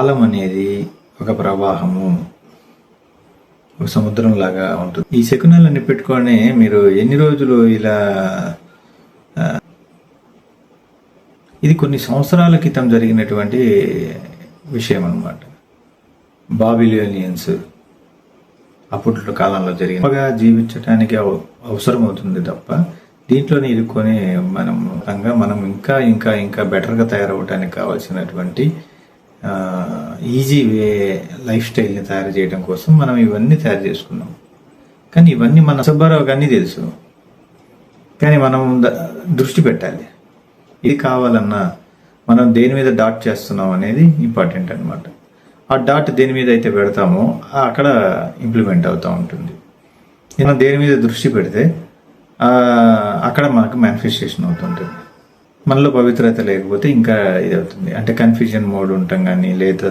కాలం అనేది ఒక ప్రవాహము ఒక సముద్రం లాగా ఉంటుంది. ఈ శకునాలన్నీ పెట్టుకొని మీరు ఎన్ని రోజులు ఇలా ఇది కొన్ని సంవత్సరాల క్రితం జరిగినటువంటి విషయం అన్నమాట. బాబిలియనియన్స్ అప్పట్లో కాలంలో జరిగింది బాగా జీవించడానికి అవసరం అవుతుంది తప్ప దీంట్లోనే ఇరుక్కొని మనం మనం ఇంకా ఇంకా ఇంకా బెటర్గా తయారవడానికి కావాల్సినటువంటి ఈజీ వే లైఫ్ స్టైల్ని తయారు చేయడం కోసం మనం ఇవన్నీ తయారు చేసుకున్నాం. కానీ ఇవన్నీ మన సుబ్బారావు గారిని తెలుసు. కానీ మనం ద- దృష్టి పెట్టాలి. ఇది కావాలన్నా మనం దేని మీద డాట్ చేస్తున్నాం అనేది ఇంపార్టెంట్ అన్నమాట. ఆ డాట్ దేని మీద అయితే పెడతామో అక్కడ ఇంప్లిమెంట్ అవుతూ ఉంటుంది. మనం దేని మీద దృష్టి పెడితే అక్కడ మనకు మేనిఫెస్టేషన్ అవుతుంటుంది. మనలో పవిత్రత లేకపోతే ఇంకా ఇది అవుతుంది అంటే కన్ఫ్యూజన్ మోడ్ ఉంటాం కానీ లేదా